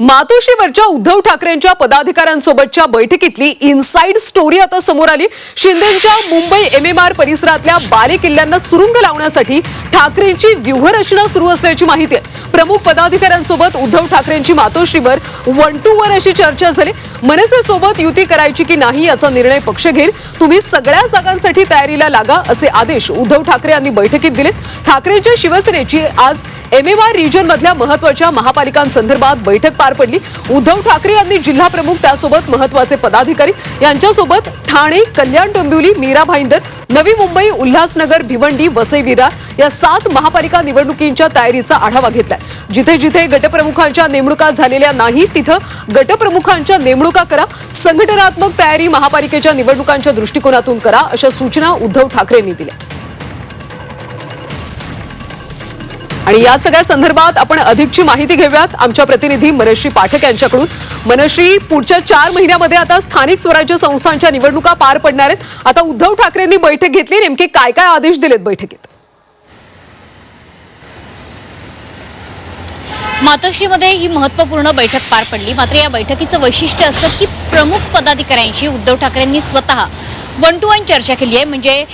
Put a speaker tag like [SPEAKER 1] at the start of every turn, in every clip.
[SPEAKER 1] मातोश्रीवरच्या उद्धव ठाकरेंच्या पदाधिकाऱ्यांसोबतच्या बैठकीतली inside story आता समोर आली. शिंदेच्या मुंबई एमएमआर परिसरातल्या बाले किल्ल्यांना सुरुंग लावण्यासाठी ठाकरेंची व्यूहरचना सुरू असल्याची माहिती आहे. प्रमुख पदाधिकाऱ्यांसोबत उद्धव ठाकरेंची मातोश्रीवर वन टू वन अशी चर्चा झाली. मनसेसोबत युती करायची की नाही याचा निर्णय पक्ष घेईल? तुम्ही सगळ्या जागांसाठी तयारीला लागा असे आदेश उद्धव ठाकरे यांनी बैठकीत दिले ठाकरेंच्या शिवसेनेची आज एमएवाय रिजन मधल्या महत्त्वाच्या महापालिकांसंदर्भात बैठक पार पडली. उद्धव ठाकरे यांनी जिल्हा प्रमुख त्यासोबत महत्त्वाचे पदाधिकारी यांच्यासोबत ठाणे कल्याण डोंबिवली मीरा भाईंदर नवी मुंबई उल्हासनगर भिवंडी वसई विरार या सात महापालिका निवडणुकींच्या तयारीचा आढावा घेतलाय. जिथे जिथे गटप्रमुखांच्या नेमणुका झालेल्या नाही तिथं गटप्रमुखांच्या नेमणुका करा संघटनात्मक तयारी महापालिकेच्या निवडणुकांच्या दृष्टिकोनातून करा अशा सूचना उद्धव ठाकरेंनी दिल्या. आणि या सगळ्या संदर्भात आपण अधिकची माहिती घेऊयात. आमच्या प्रतिनिधी मरेशी पाठक यांच्याकडून. मनश्री पुढच्या चार महिन्यामध्ये आता स्थानिक स्वराज्य संस्थांच्या निवडणुका पार पडणार आहेत. आता उद्धव ठाकरेंनी बैठक घेतली. नेमके काय काय आदेश दिलेत बैठकीत?
[SPEAKER 2] मातोश्रीमध्ये ही महत्त्वपूर्ण बैठक पार पडली. मात्र या बैठकीचं वैशिष्ट्य असतं की प्रमुख पदाधिकाऱ्यांशी उद्धव ठाकरेंनी स्वतः वन टू वन चर्चा केली आहे. म्हणजे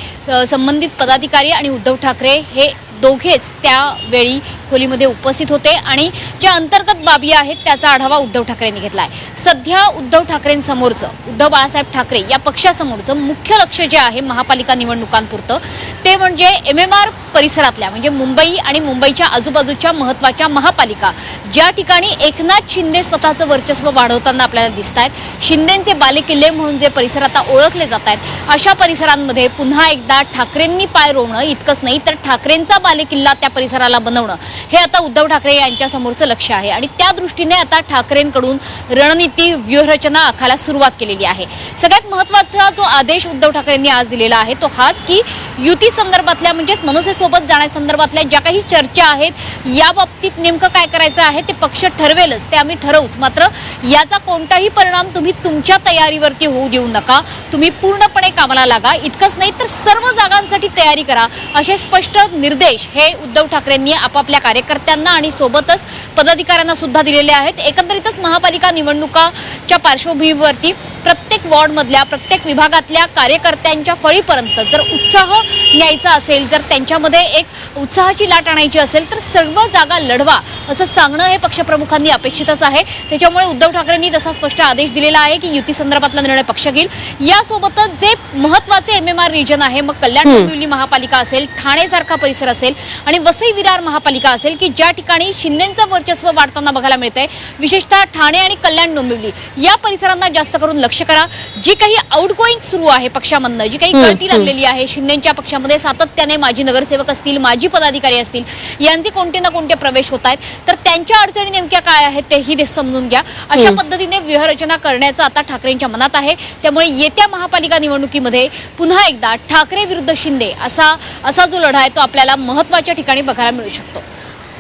[SPEAKER 2] संबंधित पदाधिकारी आणि उद्धव ठाकरे हे दोघेच त्यावेळी खोलीमध्ये उपस्थित होते आणि ज्या अंतर्गत बाबी आहेत त्याचा आढावा उद्धव ठाकरेंनी घेतला आहे सध्या उद्धव ठाकरेंसमोरचं उद्धव बाळासाहेब ठाकरे या पक्षासमोरचं मुख्य लक्ष जे आहे महापालिका निवडणुकांपुरतं ते म्हणजे एम एम आर परिसरातल्या म्हणजे मुंबई आणि मुंबईच्या आजूबाजूच्या महत्त्वाच्या महापालिका ज्या ठिकाणी एकनाथ शिंदे स्वतःचं वर्चस्व वाढवताना आपल्याला दिसत आहेत शिंदेंचे बालेकिल्ले म्हणून जे परिसर आता ओळखले जात आहेत अशा परिसरांमध्ये पुन्हा एकदा ठाकरेंनी पाय रोवणं इतकंच नाही तर ठाकरेंचा बालेकिल्ला त्या परिसराला बनवणं हे आता उद्धव ठाकरे यांच्या समोरचं लक्ष आहे. आणि त्या दृष्टीने आता ठाकरेंकडून रणनीती व्यूहरचना आखायला सुरुवात केलेली आहे. सगळ्यात महत्त्वाचा जो आदेश उद्धव ठाकरेंनी आज दिलेला आहे तो हाच की युती संदर्भातल्या म्हणजेच मनसेसोबत जाण्यासंदर्भातल्या ज्या काही चर्चा आहेत या बाबतीत नेमकं काय करायचं आहे ते पक्ष ठरवेलच ते आम्ही ठरवूच. मात्र याचा कोणताही परिणाम तुम्ही तुमच्या तयारीवरती होऊ देऊ नका. तुम्ही पूर्णपणे कामाला लागा. इतकंच नाही तर सर्व जागांसाठी तयारी करा असे स्पष्ट निर्देश हे उद्धव ठाकरेंनी आपापल्या कार्यकर्त्यांना आणि सोबतच पदाधिकाऱ्यांना सुद्धा दिलेले आहेत. एकंदरीतच महापालिका निवडणुकाच्या पार्श्वभूमीवरती प्रत्येक वॉर्डमधल्या प्रत्येक विभागातल्या कार्यकर्त्यांच्या फळीपर्यंत जर उत्साह न्यायचा असेल जर त्यांच्यामध्ये एक उत्साहाची लाट आणायची असेल तर सर्व जागा लढवा असं सांगणं हे पक्षप्रमुखांनी अपेक्षितच आहे. त्याच्यामुळे उद्धव ठाकरेंनी तसा स्पष्ट आदेश दिलेला आहे की युती संदर्भातला निर्णय पक्ष घेईल. यासोबतच जे महत्त्वाचे एम एम आर रिजन आहे मग कल्याण डोंबिवली महापालिका असेल ठाणेसारखा परिसर असेल आणि वसई विरार महापालिका असेल की ज्या ठिकाणी शिंदेचं वर्चस्व वाढताना बघायला मिळतंय विशेषतः ठाणे आणि कल्याण डोंबिवली या परिसरांना जास्त करून लक्ष करा. जी काही आउटगोईंग सुरू आहे पक्षामधनं जी काही गळती लागलेली आहे शिंदेच्या पक्षामध्ये सातत्याने माजी नगरसेवक असतील माजी पदाधिकारी असतील यांचे कोणते ना कोणते प्रवेश होत आहेत तर त्यांच्या अडचणी नेमक्या काय आहेत तेही समजून घ्या. अशा पद्धतीने व्यूहरचना करण्याचं आता ठाकरेंच्या मनात आहे. त्यामुळे येत्या महापालिका निवडणुकीमध्ये पुन्हा एकदा ठाकरे विरुद्ध शिंदे असा असा जो लढा आहे तो आपल्याला महत्त्वाच्या ठिकाणी बघायला मिळू शकतो.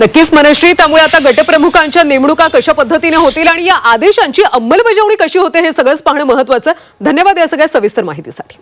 [SPEAKER 1] नक्कीच मनश्री त्यामुळे आता गटप्रमुखांच्या नेमणुका कशा पद्धतीने होतील आणि या आदेशांची अंमलबजावणी कशी होते हे सगळंच पाहणं महत्वाचं. धन्यवाद या सगळ्या सविस्तर माहितीसाठी.